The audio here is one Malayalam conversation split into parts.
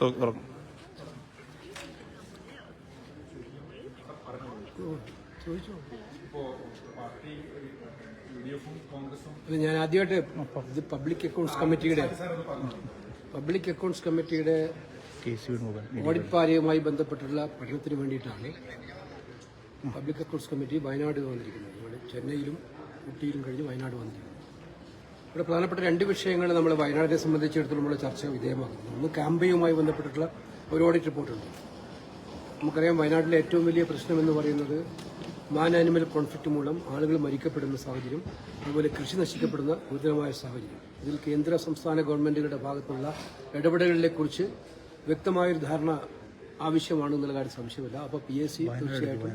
തുറക്കും. ഞാൻ ആദ്യമായിട്ട് ഇത് പബ്ലിക് അക്കൗണ്ട്സ് കമ്മിറ്റിയുടെ പബ്ലിക് അക്കൗണ്ട്സ് കമ്മിറ്റിയുടെ ഓഡിറ്റ് പാരയുമായി ബന്ധപ്പെട്ടുള്ള പഠനത്തിന് വേണ്ടിയിട്ടാണ് പബ്ലിക് അക്കൗണ്ട്സ് കമ്മിറ്റി വയനാട് വന്നിരിക്കുന്നത്. ചെന്നൈയിലും ഊട്ടിയിലും കഴിഞ്ഞ് വയനാട് വന്നിരിക്കുന്നു ഇവിടെ പ്രധാനപ്പെട്ട രണ്ട് വിഷയങ്ങൾ നമ്മൾ വയനാടിനെ സംബന്ധിച്ചിടത്തോളം നമ്മൾ ചർച്ച വിധേയമാക്കുന്നു. ഒന്ന് ക്യാമ്പയുമായി ബന്ധപ്പെട്ടിട്ടുള്ള ഒരു ഓഡിറ്റ് റിപ്പോർട്ടുണ്ട് നമുക്കറിയാം വയനാട്ടിലെ ഏറ്റവും വലിയ പ്രശ്നം എന്ന് പറയുന്നത് മാൻ ആനിമൽ കോൺഫ്ലിക്റ്റ് മൂലം ആളുകൾ മരിക്കപ്പെടുന്ന സാഹചര്യം അതുപോലെ കൃഷി നശിക്കപ്പെടുന്ന ഗുരുതരമായ സാഹചര്യം. ഇതിൽ കേന്ദ്ര സംസ്ഥാന ഗവൺമെന്റുകളുടെ ഭാഗത്തുള്ള ഇടപെടലുകളെക്കുറിച്ച് വ്യക്തമായൊരു ധാരണ ആവശ്യമാണ് എന്നുള്ള കാര്യം സംശയമില്ല. അപ്പോൾ പി എസ് സി തീർച്ചയായിട്ടും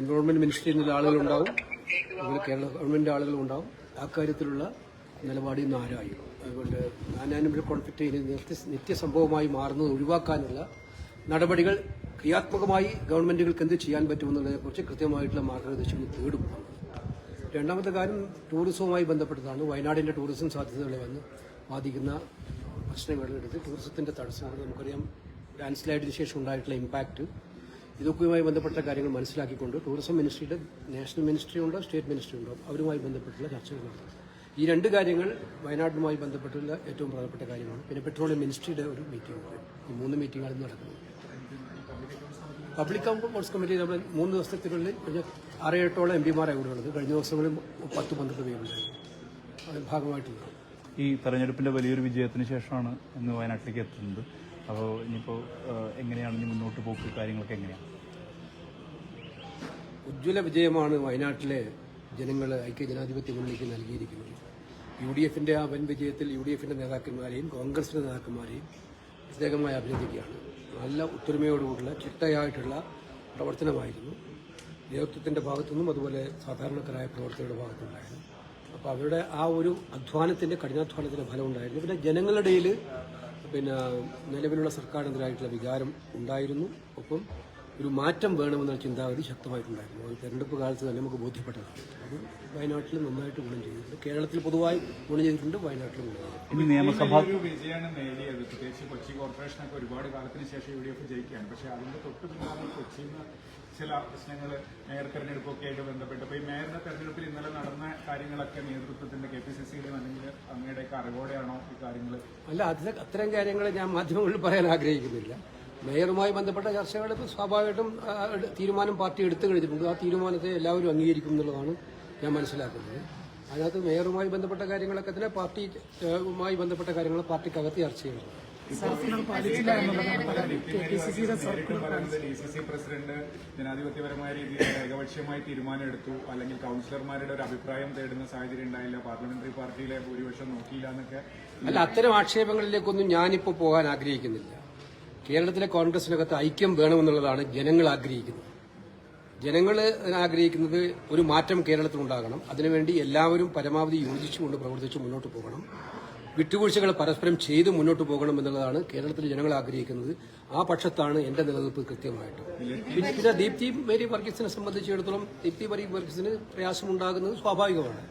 എൻവയോൺമെന്റ് മിനിസ്ട്രിയിൽ നിന്നുള്ള ആളുകളുണ്ടാവും. അതുപോലെ കേരള ഗവൺമെന്റ് ആളുകളുണ്ടാവും. അക്കാര്യത്തിലുള്ള നിലപാട് നിന്ന് ആരായും? അതുകൊണ്ട് ഒരു കോൺഫ്ലിക്റ്റ് നിത്യ നിത്യസംഭവമായി മാറുന്നത് ഒഴിവാക്കാനുള്ള നടപടികൾ ക്രിയാത്മകമായി ഗവൺമെന്റുകൾക്ക് എന്ത് ചെയ്യാൻ പറ്റുമെന്നുള്ളതിനെക്കുറിച്ച് കൃത്യമായിട്ടുള്ള മാർഗനിർദ്ദേശങ്ങൾ തേടും. രണ്ടാമത്തെ കാര്യം ടൂറിസവുമായി ബന്ധപ്പെട്ടതാണ്. വയനാടിന്റെ ടൂറിസം സാധ്യതകളെ വന്ന് ബാധിക്കുന്ന പ്രശ്നങ്ങളെടുത്ത് ടൂറിസത്തിന്റെ തടസ്സങ്ങൾ നമുക്കറിയാം. ലാൻഡ്സ്ലൈഡിന് ശേഷം ഉണ്ടായിട്ടുള്ള ഇമ്പാക്റ്റ് ഇതൊക്കെയുമായി ബന്ധപ്പെട്ട കാര്യങ്ങൾ മനസ്സിലാക്കിക്കൊണ്ട് ടൂറിസം മിനിസ്ട്രിയുടെ നാഷണൽ മിനിസ്ട്രി ഉണ്ടോ സ്റ്റേറ്റ് മിനിസ്ട്രി ഉണ്ടോ അവരുമായി ബന്ധപ്പെട്ടുള്ള ചർച്ചകൾ നടത്തും. ഈ രണ്ട് കാര്യങ്ങൾ വയനാടുമായി ബന്ധപ്പെട്ടുള്ള ഏറ്റവും പ്രധാനപ്പെട്ട കാര്യമാണ്. പിന്നെ പെട്രോളിയം മിനിസ്ട്രിയുടെ ഒരു മീറ്റിംഗ് ഉണ്ട്. ഈ മൂന്ന് മീറ്റിംഗാണ് ഇന്ന് നടക്കുന്നത്. പബ്ലിക് അക്കൗണ്ട്സ് കമ്മിറ്റി നമ്മൾ മൂന്ന് ദിവസത്തിനുള്ളിൽ കഴിഞ്ഞ ആറേഴെട്ടോളം എം പിമാരാണ് ഇവിടെ ഉള്ളത്. കഴിഞ്ഞ ദിവസങ്ങളിൽ പത്ത് പന്ത്രണ്ട് പേരുണ്ടായിരുന്നു അത് ഭാഗമായിട്ടുണ്ട് ഈ തെരഞ്ഞെടുപ്പിന്റെ വലിയൊരു വിജയത്തിന് ശേഷമാണ് ഇന്ന് വയനാട്ടിലേക്ക് എത്തുന്നത്. അപ്പോൾ ഇനിയിപ്പോൾ എങ്ങനെയാണ് ഇനി മുന്നോട്ട് പോക്ക്? കാര്യങ്ങളൊക്കെ എങ്ങനെയാണ്? ഉജ്ജ്വല വിജയമാണ് വയനാട്ടിലെ ജനങ്ങൾ ഐക്യജനാധിപത്യ മുന്നണിക്ക് നൽകിയിരിക്കുന്നത് യു ഡി എഫിന്റെ ആ വൻ വിജയത്തിൽ യു ഡി എഫിന്റെ നേതാക്കന്മാരെയും കോൺഗ്രസിന്റെ നേതാക്കന്മാരെയും പ്രത്യേകമായി അഭിനന്ദിക്കുകയാണ്. നല്ല ഒത്തൊരുമയോടുകൂടിയുള്ള ചിട്ടയായിട്ടുള്ള പ്രവർത്തനമായിരുന്നു. നേതൃത്വത്തിന്റെ ഭാഗത്തുനിന്നും അതുപോലെ സാധാരണക്കാരായ പ്രവർത്തകരുടെ ഭാഗത്തുനിന്നുണ്ടായിരുന്നു അപ്പോൾ അവരുടെ ആ ഒരു അധ്വാനത്തിന്റെ കഠിനാധ്വാനത്തിന്റെ ഫലം ഉണ്ടായിരുന്നു പിന്നെ ജനങ്ങളുടെ പിന്നെ നിലവിലുള്ള സർക്കാരിനെതിരായിട്ടുള്ള വികാരം ഉണ്ടായിരുന്നു. ഒപ്പം ഒരു മാറ്റം വേണമെന്ന ചിന്താഗതി ശക്തമായിട്ടുണ്ടായിരുന്നു. അത് തെരഞ്ഞെടുപ്പ് കാലത്ത് തന്നെ നമുക്ക് ബോധ്യപ്പെട്ടതാണ്. അത് വയനാട്ടിൽ നന്നായിട്ട് ഗുണം ചെയ്തിട്ടുണ്ട്. കേരളത്തിൽ പൊതുവായി ഗുണം ചെയ്തിട്ടുണ്ട് വയനാട്ടിലും ഗുണം നിയമസഭാ വിജയമാണ് നേടിയത്. പ്രത്യേകിച്ച് കൊച്ചി കോർപ്പറേഷനൊക്കെ ഒരുപാട് കാലത്തിന് ശേഷം യു ഡി എഫ് ജയിക്കുകയാണ്. പക്ഷേ അതിന്റെ തൊട്ട് പിന്നാലെ കൊച്ചിയിൽ നിന്ന് ചില പ്രശ്നങ്ങൾ മേയർ തെരഞ്ഞെടുപ്പൊക്കെ ആയിട്ട് ബന്ധപ്പെട്ട്. ഇപ്പൊ ഈ മേയറിന്റെ തെരഞ്ഞെടുപ്പിൽ ഇന്നലെ നടന്ന കാര്യങ്ങളൊക്കെ നേതൃത്വത്തിന്റെ കെ പി സി സിയുടെ അല്ലെങ്കിൽ അങ്ങയുടെയൊക്കെ അറിവോടെയാണോ ഈ കാര്യങ്ങൾ അല്ല അത് അത്തരം കാര്യങ്ങൾ ഞാൻ മാധ്യമങ്ങളിൽ പറയാൻ ആഗ്രഹിക്കുന്നില്ല. മേയറുമായി ബന്ധപ്പെട്ട ചർച്ചകൾ സ്വാഭാവികമായിട്ടും തീരുമാനം പാർട്ടി എടുത്തു കഴിഞ്ഞിട്ടുണ്ട്. ആ തീരുമാനത്തെ എല്ലാവരും അംഗീകരിക്കും എന്നുള്ളതാണ് ഞാൻ മനസ്സിലാക്കുന്നത്. അതിനകത്ത് മേയറുമായി ബന്ധപ്പെട്ട കാര്യങ്ങളൊക്കെ തന്നെ പാർട്ടിയുമായി ബന്ധപ്പെട്ട കാര്യങ്ങൾ പാർട്ടിക്കകത്ത് ചർച്ച ചെയ്യുന്നു. നേരിട്ടും പറയുന്നത് ഡി സി സി പ്രസിഡന്റ് ജനാധിപത്യപരമായ രീതിയിൽ ഏകപക്ഷീയമായി തീരുമാനം എടുത്തു അല്ലെങ്കിൽ കൗൺസിലർമാരുടെ ഒരു അഭിപ്രായം തേടുന്ന സാഹചര്യം ഉണ്ടായില്ല. പാർലമെന്ററി പാർട്ടിയിലെ ഭൂരിപക്ഷം നോക്കിയില്ല എന്നൊക്കെ അല്ല അത്തരം ആക്ഷേപങ്ങളിലേക്കൊന്നും ഞാനിപ്പോൾ പോകാൻ ആഗ്രഹിക്കുന്നില്ല. കേരളത്തിലെ കോൺഗ്രസിനകത്ത് ഐക്യം വേണമെന്നുള്ളതാണ് ജനങ്ങൾ ആഗ്രഹിക്കുന്നത്. ജനങ്ങൾ ആഗ്രഹിക്കുന്നത് ഒരു മാറ്റം കേരളത്തിൽ ഉണ്ടാകണം അതിനുവേണ്ടി എല്ലാവരും പരമാവധി യോജിച്ചുകൊണ്ട് പ്രവർത്തിച്ച് മുന്നോട്ട് പോകണം. വിട്ടുവീഴ്ചകൾ പരസ്പരം ചെയ്ത് മുന്നോട്ട് പോകണം എന്നുള്ളതാണ് കേരളത്തിലെ ജനങ്ങൾ ആഗ്രഹിക്കുന്നത്. ആ പക്ഷത്താണ് എന്റെ നിലനിൽപ്പ് കൃത്യമായിട്ട്. പിന്നെ ദീപ്തി മേരി വർഗീസിനെ സംബന്ധിച്ചിടത്തോളം ദീപ്തി മേരി വർഗീസിന് പ്രയാസമുണ്ടാകുന്നത് സ്വാഭാവികമാണ്.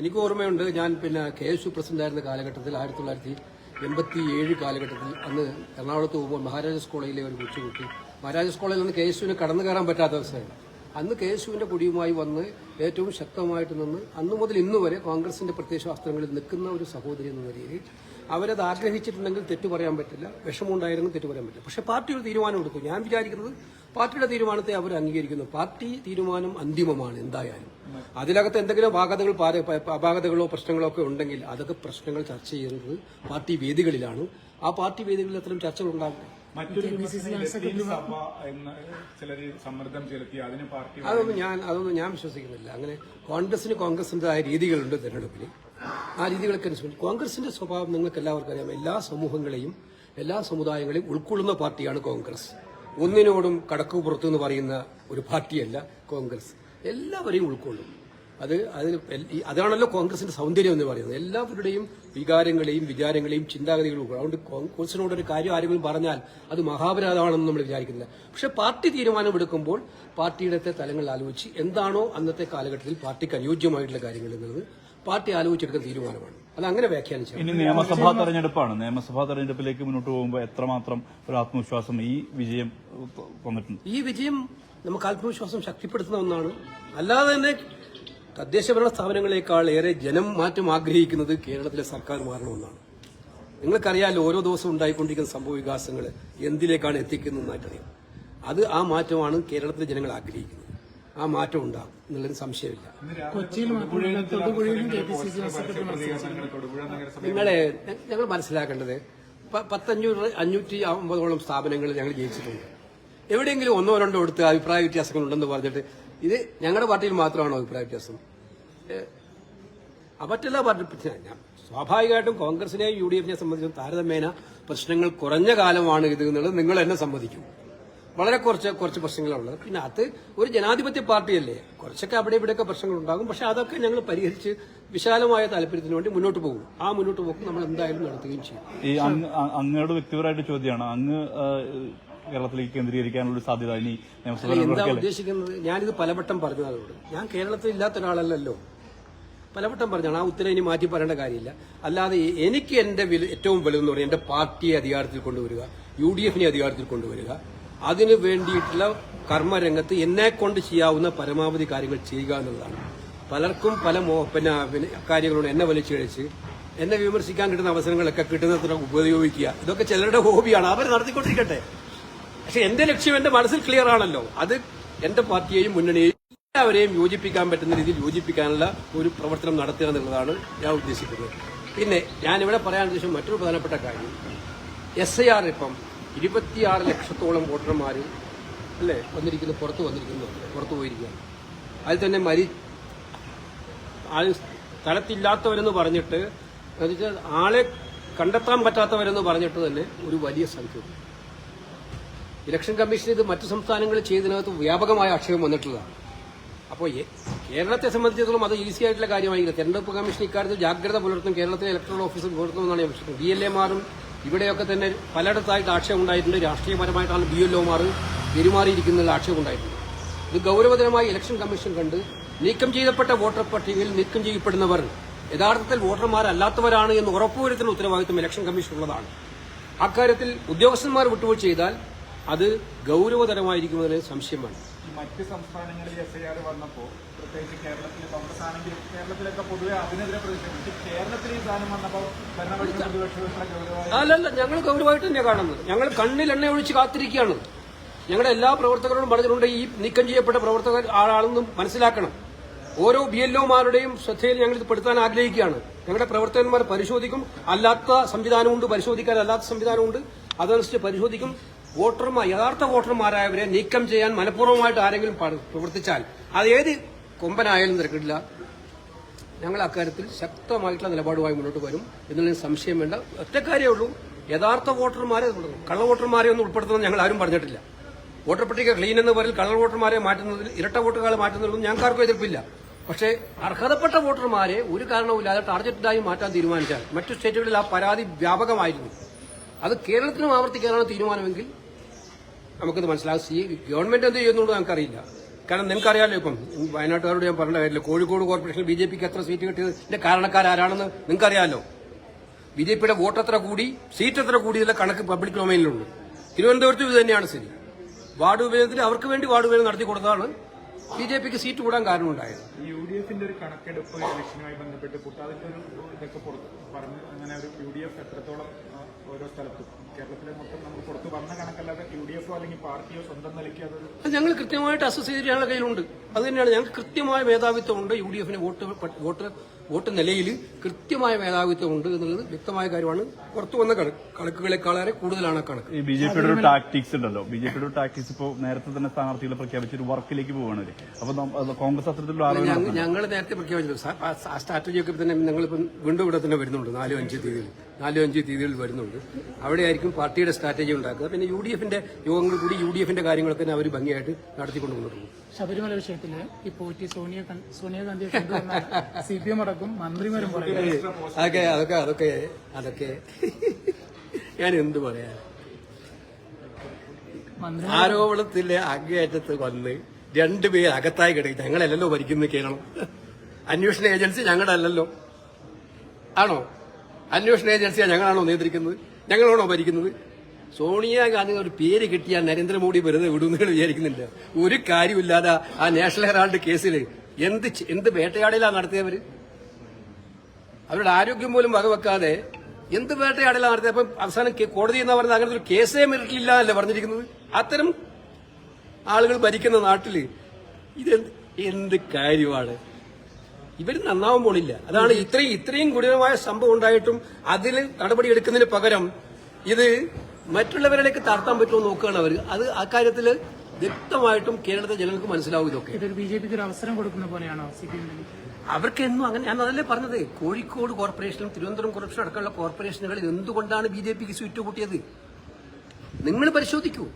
എനിക്ക് ഓർമ്മയുണ്ട് ഞാൻ പിന്നെ കെ എസ് യു പ്രസിഡന്റായിരുന്ന കാലഘട്ടത്തിൽ ആയിരത്തി തൊള്ളായിരത്തി എൺപത്തി ഏഴ് കാലഘട്ടത്തിൽ അന്ന് എറണാകുളത്ത് പോകുമ്പോൾ മഹാരാജാസ് കോളേജിലെ ഒരു കൊച്ചുകുട്ടി മഹാരാജാസ് കോളേജിൽ നിന്ന് കെ എസ് യുവിന് കടന്നു കയറാൻ പറ്റാത്ത അവസ്ഥയാണ് അന്ന് കെ എസ് യുവിന്റെ കൊടിയുമായി വന്ന് ഏറ്റവും ശക്തമായിട്ട് നിന്ന് അന്നു മുതൽ ഇന്ന് വരെ കോൺഗ്രസിന്റെ പ്രത്യയശാസ്ത്രങ്ങളിൽ നിൽക്കുന്ന ഒരു സഹോദരി എന്ന നിലയിൽ അവരത് ആഗ്രഹിച്ചിട്ടുണ്ടെങ്കിൽ തെറ്റു പറയാൻ പറ്റില്ല വിഷമമുണ്ടായിരുന്നു തെറ്റു പറയാൻ പറ്റില്ല. പക്ഷെ പാർട്ടി ഒരു തീരുമാനം എടുക്കും ഞാൻ വിചാരിക്കുന്നത് പാർട്ടിയുടെ തീരുമാനത്തെ അവർ അംഗീകരിക്കുന്നു. പാർട്ടി തീരുമാനം അന്തിമമാണ് എന്തായാലും. അതിനകത്ത് എന്തെങ്കിലും അപാകതകൾ അപാകതകളോ പ്രശ്നങ്ങളോ ഒക്കെ ഉണ്ടെങ്കിൽ അതൊക്കെ പ്രശ്നങ്ങൾ ചർച്ച ചെയ്യുന്നത് പാർട്ടി വേദികളിലാണ്. ആ പാർട്ടി വേദികളിൽ അത്തരം ചർച്ചകൾ ഉണ്ടാകും. അതൊന്നും ഞാൻ അതൊന്നും ഞാൻ വിശ്വസിക്കുന്നില്ല. അങ്ങനെ കോൺഗ്രസിന് കോൺഗ്രസിന്റെതായ രീതികളുണ്ട് തെരഞ്ഞെടുപ്പിൽ. ആ രീതികളൊക്കെ അനുസരിച്ച് കോൺഗ്രസിന്റെ സ്വഭാവം നിങ്ങൾക്ക് എല്ലാവർക്കും അറിയാം. എല്ലാ സമൂഹങ്ങളെയും എല്ലാ സമുദായങ്ങളെയും ഉൾക്കൊള്ളുന്ന പാർട്ടിയാണ് കോൺഗ്രസ്. ഒന്നിനോടും കടക്കു പുറത്തു എന്ന് പറയുന്ന ഒരു പാർട്ടിയല്ല കോൺഗ്രസ്. എല്ലാവരെയും ഉൾക്കൊള്ളും. അത് അതിൽ അതാണല്ലോ കോൺഗ്രസിന്റെ സൗന്ദര്യം എന്ന് പറയുന്നത്. എല്ലാവരുടെയും വികാരങ്ങളെയും വിചാരങ്ങളെയും ചിന്താഗതികളും. അതുകൊണ്ട് കോൺഗ്രസിനോട് ഒരു കാര്യം ആരെങ്കിലും പറഞ്ഞാൽ അത് മഹാപരാധമാണെന്ന് നമ്മൾ വിചാരിക്കുന്നില്ല. പക്ഷെ പാർട്ടി തീരുമാനമെടുക്കുമ്പോൾ പാർട്ടിയുടെ തലങ്ങൾ ആലോചിച്ച് എന്താണോ അന്നത്തെ കാലഘട്ടത്തിൽ പാർട്ടിക്ക് അനുയോജ്യമായിട്ടുള്ള കാര്യങ്ങൾ എന്നുള്ളത് പാർട്ടി ആലോചിച്ചെടുക്കുന്ന തീരുമാനമാണ്. അത് അങ്ങനെ വ്യാഖ്യാനിച്ചു ഇനി നിയമസഭാ തെരഞ്ഞെടുപ്പാണ്. നിയമസഭാ തെരഞ്ഞെടുപ്പിലേക്ക് മുന്നോട്ട് പോകുമ്പോൾ എത്രമാത്രം ഒരു ആത്മവിശ്വാസം ഈ വിജയം വന്നിട്ടുണ്ട് ഈ വിജയം നമുക്ക് ആത്മവിശ്വാസം ശക്തിപ്പെടുത്തുന്ന ഒന്നാണ്. അല്ലാതെ തന്നെ തദ്ദേശഭരണ സ്ഥാപനങ്ങളെക്കാൾ ഏറെ ജനം മാറ്റം ആഗ്രഹിക്കുന്നത് കേരളത്തിലെ സർക്കാർ മാറണമെന്നാണ് നിങ്ങൾക്കറിയാമല്ലോ ഓരോ ദിവസവും ഉണ്ടായിക്കൊണ്ടിരിക്കുന്ന സംഭവ വികാസങ്ങൾ എന്തിലേക്കാണ് എത്തിക്കുന്നതെന്നായിട്ടറിയാം അത് ആ മാറ്റമാണ് കേരളത്തിലെ ജനങ്ങൾ ആഗ്രഹിക്കുന്നത്. ആ മാറ്റം ഉണ്ടാകും എന്നുള്ളൊരു സംശയമില്ല. നിങ്ങളെ ഞങ്ങൾ മനസ്സിലാക്കേണ്ടത് പത്തഞ്ഞൂറ് അഞ്ഞൂറ്റി അമ്പതോളം സ്ഥാപനങ്ങൾ ഞങ്ങൾ ജയിച്ചിട്ടുണ്ട്. എവിടെയെങ്കിലും ഒന്നോ രണ്ടോ എടുത്ത് അഭിപ്രായ വ്യത്യാസങ്ങൾ ഉണ്ടെന്ന് പറഞ്ഞിട്ട് ഇത് ഞങ്ങളുടെ പാർട്ടിയിൽ മാത്രമാണോ അഭിപ്രായ വ്യത്യാസം? മറ്റെല്ലാ പാർട്ടി സ്വാഭാവികമായിട്ടും കോൺഗ്രസിനെയും യു ഡി എഫിനെ സംബന്ധിച്ചും താരതമ്യേന പ്രശ്നങ്ങൾ കുറഞ്ഞ കാലമാണ് ഇത് എന്നുള്ളത് നിങ്ങൾ എന്നെ സമ്മതിക്കും. വളരെ കുറച്ച് കുറച്ച് പ്രശ്നങ്ങളുള്ളത് പിന്നെ അത് ഒരു ജനാധിപത്യ പാർട്ടിയല്ലേ? കുറച്ചൊക്കെ അവിടെ ഇവിടെയൊക്കെ പ്രശ്നങ്ങൾ ഉണ്ടാകും പക്ഷെ അതൊക്കെ ഞങ്ങൾ പരിഹരിച്ച് വിശാലമായ താല്പര്യത്തിന് വേണ്ടി മുന്നോട്ട് പോകും. ആ മുന്നോട്ട് പോക്ക് നമ്മൾ എന്തായാലും നടത്തുകയും ചെയ്യും. ഈ അങ്ങയുടെ വ്യക്തിപരമായിട്ട് ചോദ്യമാണ്. അങ്ങ് കേരളത്തിലേക്ക് കേന്ദ്രീകരിക്കാനുള്ള സാധ്യത ഇനി നിയമസഭ എന്താ? ഉദ്ദേശിക്കുന്നത്? ഞാനിത് പലവട്ടം പറഞ്ഞു അതോട് ഞാൻ കേരളത്തിൽ ഇല്ലാത്ത ഒരാളല്ലല്ലോ. പലവട്ടം പറഞ്ഞാണ് ആ ഉത്തരം ഇനി മാറ്റി പറയേണ്ട കാര്യമില്ല. അല്ലാതെ എനിക്ക് എന്റെ ഏറ്റവും വലുതെന്ന് പറഞ്ഞാൽ എന്റെ പാർട്ടിയെ അധികാരത്തിൽ കൊണ്ടുവരിക യു ഡി എഫിനെ അധികാരത്തിൽ കൊണ്ടുവരിക അതിനു വേണ്ടിയിട്ടുള്ള കർമ്മരംഗത്ത് എന്നെ കൊണ്ട് ചെയ്യാവുന്ന പരമാവധി കാര്യങ്ങൾ ചെയ്യുക എന്നുള്ളതാണ്. പലർക്കും പല പിന്നെ കാര്യങ്ങളോട് എന്നെ വലിച്ചിഴച്ച് എന്നെ വിമർശിക്കാൻ കിട്ടുന്ന അവസരങ്ങളൊക്കെ കിട്ടുന്നത്ര ഉപയോഗിക്കുക. ഇതൊക്കെ ചിലരുടെ ഹോബിയാണ്. അവർ നടത്തിക്കൊണ്ടിരിക്കട്ടെ. പക്ഷെ എന്റെ ലക്ഷ്യം എന്റെ മനസ്സിൽ ക്ലിയർ ആണല്ലോ. അത് എന്റെ പാർട്ടിയെയും മുന്നണിയെയും എല്ലാവരെയും യോജിപ്പിക്കാൻ പറ്റുന്ന രീതിയിൽ യോജിപ്പിക്കാനുള്ള ഒരു പ്രവർത്തനം നടത്തുക എന്നുള്ളതാണ് ഞാൻ ഉദ്ദേശിക്കുന്നത്. പിന്നെ ഞാനിവിടെ പറയാൻ ഉദ്ദേശിച്ച മറ്റൊരു പ്രധാനപ്പെട്ട കാര്യം. എസ് ഐ ആർ ഇപ്പം ഇരുപത്തിയാറ് ലക്ഷത്തോളം വോട്ടർമാർ അല്ലേ വന്നിരിക്കുന്നു പുറത്ത് വന്നിരിക്കുന്നു പുറത്തു പോയിരിക്കുകയാണ്. അതിൽ തന്നെ മരി സ്ഥലത്തില്ലാത്തവരെന്ന് പറഞ്ഞിട്ട് എന്നുവെച്ചാൽ ആളെ കണ്ടെത്താൻ പറ്റാത്തവരെന്ന് പറഞ്ഞിട്ട് തന്നെ ഒരു വലിയ സംഖ്യ ഇലക്ഷൻ കമ്മീഷൻ ഇത് മറ്റു സംസ്ഥാനങ്ങളിൽ ചെയ്തതിനകത്ത് വ്യാപകമായ ആക്ഷേപം വന്നിട്ടുള്ളതാണ്. അപ്പോൾ കേരളത്തെ സംബന്ധിച്ചിടത്തോളം അത് ഈസി ആയിട്ടുള്ള കാര്യമായിരിക്കും തെരഞ്ഞെടുപ്പ് കമ്മീഷൻ ഇക്കാര്യത്തിൽ ജാഗ്രത പുലർത്തും. കേരളത്തിലെ ഇലക്ട്രൽ ഓഫീസർ പുലർത്തുമെന്നാണ് ഞാൻ വിശ്വസിക്കുന്നത്. ഡി എൽ എമാരും ഇവിടെയൊക്കെ തന്നെ പലയിടത്തായിട്ട് ആക്ഷേപം ഉണ്ടായിട്ടുണ്ട്. രാഷ്ട്രീയപരമായിട്ടാണ് ബി എൽ ഒമാർ ആക്ഷേപം ഉണ്ടായിട്ടുണ്ട്. ഇത് ഗൗരവതരമായി ഇലക്ഷൻ കമ്മീഷൻ കണ്ട് നീക്കം ചെയ്യപ്പെട്ട വോട്ടർ പട്ടികയിൽ നീക്കം ചെയ്യപ്പെടുന്നവർ യഥാർത്ഥത്തിൽ വോട്ടർമാരല്ലാത്തവരാണ് എന്ന് ഉറപ്പുവരുത്തുന്ന ഉത്തരവാദിത്വം ഇലക്ഷൻ കമ്മീഷൻ ഉള്ളതാണ് അക്കാര്യത്തിൽ ഉദ്യോഗസ്ഥന്മാർ വിട്ടുവീഴ്ച ചെയ്താൽ അത് ഗൗരവതരമായിരിക്കുമെന്നതിന് സംശയമാണ്. മറ്റ് സംസ്ഥാനങ്ങളിൽ എസ് വന്നപ്പോൾ പ്രത്യേകിച്ച് കേരളത്തിൽ കോൺഗ്രസ് ആണെങ്കിലും കേരളത്തിലൊക്കെ പൊതുവെ അതിനെതിരെ പ്രതിഷേധിച്ചു കേരളത്തിൽ ഈ സാധനം വന്നപ്പോൾ ഭരണപക്ഷ ഗൗരവമായി അല്ലല്ല ഞങ്ങൾ ഗൗരവമായിട്ട് തന്നെ കാണുന്നത്. ഞങ്ങൾ കണ്ണിൽ എണ്ണ ഒഴിച്ച് കാത്തിരിക്കുകയാണ്. ഞങ്ങളുടെ എല്ലാ പ്രവർത്തകരോടും പറഞ്ഞിട്ടുണ്ട് ഈ നീക്കം ചെയ്യപ്പെട്ട പ്രവർത്തകർ ആളാണെന്നും മനസ്സിലാക്കണം. ഓരോ ബി എൽ ഒമാരുടെയും ശ്രദ്ധയിൽ ഞങ്ങൾ ഇത് പെടുത്താൻ ആഗ്രഹിക്കുകയാണ്. ഞങ്ങളുടെ പ്രവർത്തകന്മാർ പരിശോധിക്കും. അല്ലാത്ത സംവിധാനമുണ്ട് പരിശോധിക്കാൻ അല്ലാത്ത സംവിധാനമുണ്ട്. അതനുസരിച്ച് പരിശോധിക്കും. വോട്ടർമാർ യഥാർത്ഥ വോട്ടർമാരായവരെ നീക്കം ചെയ്യാൻ മനഃപൂർവമായിട്ട് ആരെങ്കിലും പ്രവർത്തിച്ചാൽ അത് ഏത് കൊമ്പനായാലും തിരക്കിട്ടില്ല ഞങ്ങൾ അക്കാര്യത്തിൽ ശക്തമായിട്ടുള്ള നിലപാടുമായി മുന്നോട്ട് വരും. എന്നുള്ളതിന് സംശയം വേണ്ട. ഒറ്റക്കാരേ ഉള്ളൂ. യഥാർത്ഥ വോട്ടർമാരെ. കള്ള വോട്ടർമാരെ ഒന്നും ഉൾപ്പെടുത്തുന്നത് ഞങ്ങൾ ആരും പറഞ്ഞിട്ടില്ല. വോട്ടർ പട്ടിക ക്ലീൻ എന്ന പേരിൽ കള്ള വോട്ടർമാരെ മാറ്റുന്നതിൽ ഇരട്ട വോട്ടുകളെ മാറ്റുന്നതിലൊന്നും ഞങ്ങൾക്കാർക്കും എതിർപ്പില്ല. പക്ഷേ അർഹതപ്പെട്ട വോട്ടർമാരെ ഒരു കാരണവുമില്ലാതെ ടാർഗറ്റഡായി മാറ്റാൻ തീരുമാനിച്ചാൽ മറ്റു സ്റ്റേറ്റുകളിൽ ആ പരാതി വ്യാപകമായിരുന്നു. അത് കേരളത്തിനും ആവർത്തിക്കാനാണ് തീരുമാനമെങ്കിൽ നമുക്കിത് മനസ്സിലാകും. ഗവൺമെന്റ് എന്ത് ചെയ്യുന്നുണ്ടോ നമുക്കറിയില്ല കാരണം നിങ്ങൾക്കറിയാലോ ഇപ്പം വയനാട്ടുകാരോട് ഞാൻ പറഞ്ഞ കാര്യമില്ല കോഴിക്കോട് കോർപ്പറേഷനിൽ ബി ജെ പിക്ക് എത്ര സീറ്റ് കിട്ടിയതിന്റെ കാരണക്കാരാരാണെന്ന് നിങ്ങൾക്കറിയാലോ. ബി ജെ പിയുടെ വോട്ട് എത്ര കൂടി സീറ്റ് എത്ര കൂടി ഇതിലെ കണക്ക് പബ്ലിക് ഡൊമൈനിലുണ്ട്. തിരുവനന്തപുരത്തും ഇത് തന്നെയാണ് സ്ഥിതി. വാർഡ് വിഭജനത്തിന് അവർക്ക് വേണ്ടി വാർഡ് വിഭജനം നടത്തി കൊടുത്തതാണ് ബി ജെ പിക്ക് സീറ്റ് കൂടാൻ കാരണമുണ്ടായത്. യു ഡി എഫിന്റെ ഒരു കണക്കെടുപ്പ് ഇലക്ഷനുമായി ബന്ധപ്പെട്ട് യു ഡി എഫ് എത്രത്തോളം ഓരോ സ്ഥലത്തും? കേരളത്തിലെ മൊത്തം നമ്മൾ പുറത്ത് വന്ന കണക്കല്ലാതെ യു ഡി എഫോ അല്ലെങ്കിൽ പാർട്ടിയോ സ്വന്തം നിലയ്ക്ക് അത് ഞങ്ങൾ കൃത്യമായിട്ട് അസസ് ചെയ്തിട്ട് ഞങ്ങളുടെ കയ്യിലുണ്ട്. അത് തന്നെയാണ് ഞങ്ങൾക്ക് കൃത്യമായ മേധാവിത്വമുണ്ട് യു ഡി എഫിന് വോട്ട് വോട്ട് വോട്ട് നിലയിൽ കൃത്യമായ മേധാവിത്വമുണ്ട് എന്നുള്ളത് വ്യക്തമായ കാര്യമാണ്. പുറത്തു വന്ന കണക്ക് കണക്കുകളെക്കാളേറെ കൂടുതലാണ് കണക്ക്. ഈ ബി ജെ പിയുടെ ഒരു ടാക്ടിക്സ് ഉണ്ടല്ലോ. ബി ജെ പിയുടെ ടാക്ടിക്സ് ഇപ്പോൾ നേരത്തെ തന്നെ സ്ഥാനാർത്ഥികളെ പ്രഖ്യാപിച്ച ഒരു വർക്കിലേക്ക് പോവുകയാണ്. അപ്പൊ കോൺഗ്രസ് അത്തരത്തിലുള്ള ഞങ്ങൾ നേരത്തെ പ്രഖ്യാപിച്ചു ആ സ്ട്രാറ്റജിയൊക്കെ തന്നെ ഞങ്ങളിപ്പം വീണ്ടും ഇവിടെ തന്നെ വരുന്നുണ്ട്. നാലും അഞ്ച് തീയതിയിൽ നാലും അഞ്ച് തീയതികളിൽ വരുന്നുണ്ട്. അവിടെയായിരിക്കും പാർട്ടിയുടെ സ്ട്രാറ്റജി ഉണ്ടാക്കുക. പിന്നെ യു ഡി എഫിന്റെ യോഗങ്ങൾ കൂടി യു ഡി എഫിന്റെ കാര്യങ്ങളൊക്കെ തന്നെ അവർ ഭംഗിയായിട്ട് നടത്തിക്കൊണ്ട് പോകും ശബരിമല വിഷയത്തിൽ ഈ Potti Sonia C P M അടക്കം മന്ത്രിമാരും അതൊക്കെ അതൊക്കെ അതൊക്കെ അതൊക്കെ. ഞാൻ എന്ത് പറയാ ആരോപണത്തിലെ അങ്ങേയറ്റത്ത് വന്ന് രണ്ടുപേർ അകത്തായി കിടക്കും ഞങ്ങളല്ലല്ലോ ഭരിക്കുന്ന കേരളം. അന്വേഷണ ഏജൻസി ഞങ്ങളുടെ അല്ലല്ലോ ആണോ? അന്വേഷണ ഏജൻസിയാണ് ഞങ്ങളാണോ നിയന്ത്രിക്കുന്നത്? ഞങ്ങളാണോ ഭരിക്കുന്നത്? സോണിയാഗാന്ധി ഒരു പേര് കിട്ടിയാൽ നരേന്ദ്രമോദി വെറുതെ വിടുമെന്ന് വിചാരിക്കുന്നില്ല. ഒരു കാര്യമില്ലാതെ ആ നാഷണൽ ഹെറാൾഡ് കേസിൽ എന്ത് എന്ത് വേട്ടയാടലാണ് നടത്തിയവര്? അവരുടെ ആരോഗ്യം പോലും വകവെക്കാതെ എന്ത് വേട്ടയാടലാണ് നടത്തിയത്? അപ്പം അവസാനം കോടതി എന്ന് പറയുന്നത് അങ്ങനത്തെ ഒരു കേസേ മെറിറ്റിലില്ല എന്നല്ലേ പറഞ്ഞിരിക്കുന്നത്? അത്തരം ആളുകൾ ഭരിക്കുന്ന നാട്ടിൽ ഇതെന്ത് എന്ത് കാര്യമാണ്? ഇവർ നന്നാവാൻ പോണില്ല. അതാണ് ഇത്രയും ഇത്രയും ഗുരുതരമായ സംഭവം ഉണ്ടായിട്ടും അതിൽ നടപടി എടുക്കുന്നതിന് പകരം ഇത് മറ്റുള്ളവരിലേക്ക് താർത്താൻ പറ്റുമോ നോക്കുകയാണ് അവർ അത് അക്കാര്യത്തിൽ വ്യക്തമായിട്ടും കേരളത്തെ ജനങ്ങൾക്ക് മനസ്സിലാവും ഇതൊക്കെ. ഇതൊരു ബി ജെ പിക്ക് ഒരു അവസരം കൊടുക്കുന്ന പോലെയാണോ അവർക്ക് എന്നും അങ്ങനെ ഞാൻ അതല്ലേ പറഞ്ഞത്. കോഴിക്കോട് കോർപ്പറേഷനും തിരുവനന്തപുരം കോർപ്പറേഷൻ അടക്കമുള്ള കോർപ്പറേഷനുകളിൽ എന്തുകൊണ്ടാണ് ബി ജെ പിക്ക് സ്വീറ്റ് കൂട്ടിയത്? നിങ്ങൾ പരിശോധിക്കൂ.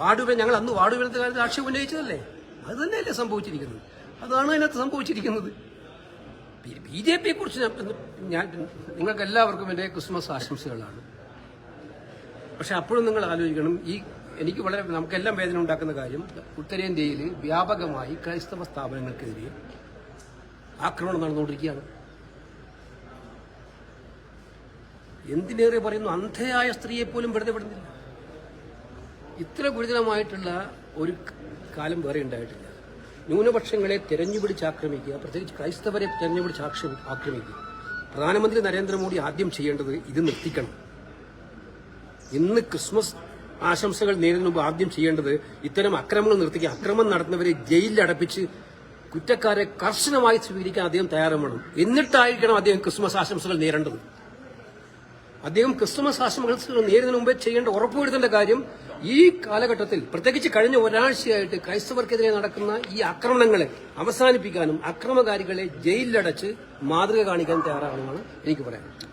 വാർഡ് ഞങ്ങൾ അന്ന് വാർഡ് കാര്യത്തിൽ ആക്ഷേപം ഉന്നയിച്ചതല്ലേ? അത് തന്നെയല്ലേ സംഭവിച്ചിരിക്കുന്നത്. അതാണ് അതിനകത്ത് സംഭവിച്ചിരിക്കുന്നത്. ബി ജെ പിയെ കുറിച്ച് ഞാൻ- നിങ്ങൾക്ക് എല്ലാവർക്കും എന്റെ ക്രിസ്മസ് ആശംസകളാണ്. പക്ഷെ അപ്പോഴും നിങ്ങൾ ആലോചിക്കണം ഈ എനിക്ക് വളരെ നമുക്കെല്ലാം വേദന ഉണ്ടാക്കുന്ന കാര്യം ഉത്തരേന്ത്യയിൽ വ്യാപകമായി ക്രൈസ്തവ സ്ഥാപനങ്ങൾക്കെതിരെ ആക്രമണം നടന്നുകൊണ്ടിരിക്കുകയാണ്. എന്തിനേറെ പറയുന്നു അന്ധയായ സ്ത്രീയെ പോലും വെറുതെ വിടുന്നില്ല. ഇത്ര ഗുരുതരമായിട്ടുള്ള ഒരു കാലം വേറെ ഉണ്ടായിട്ടില്ല. ന്യൂനപക്ഷങ്ങളെ തെരഞ്ഞുപിടിച്ച് ആക്രമിക്കുക പ്രത്യേകിച്ച് ക്രൈസ്തവരെ തെരഞ്ഞുപിടിച്ച് ആക്രമിക്കുക. പ്രധാനമന്ത്രി നരേന്ദ്രമോദി ആദ്യം ചെയ്യേണ്ടത് ഇത് നിർത്തിക്കണം. ഇന്ന് ക്രിസ്മസ് ആശംസകൾ നേരിടുന്ന മുമ്പ് ആദ്യം ചെയ്യേണ്ടത് ഇത്തരം അക്രമങ്ങൾ നിർത്തിക്കുക. അക്രമം നടത്തുന്നവരെ ജയിലിൽ അടപ്പിച്ച് കുറ്റക്കാരെ കർശനമായി സ്വീകരിക്കാൻ അദ്ദേഹം തയ്യാറാവണം. എന്നിട്ടായിരിക്കണം അദ്ദേഹം ക്രിസ്മസ് ആശംസകൾ നേരേണ്ടത്. അദ്ദേഹം ക്രിസ്മസ് ആശംസകൾ നേരിടുന്നതിന് മുമ്പേ ചെയ്യേണ്ട ഉറപ്പുവരുത്തേണ്ട കാര്യം ഈ കാലഘട്ടത്തിൽ പ്രത്യേകിച്ച് കഴിഞ്ഞ ഒരാഴ്ചയായിട്ട് ക്രൈസ്തവർക്കെതിരെ നടക്കുന്ന ഈ ആക്രമണങ്ങളെ അവസാനിപ്പിക്കാനും അക്രമകാരികളെ ജയിലിലടച്ച് മാതൃക കാണിക്കാൻ തയ്യാറാകണമെന്നാണ് എനിക്ക് പറയാനുള്ളത്.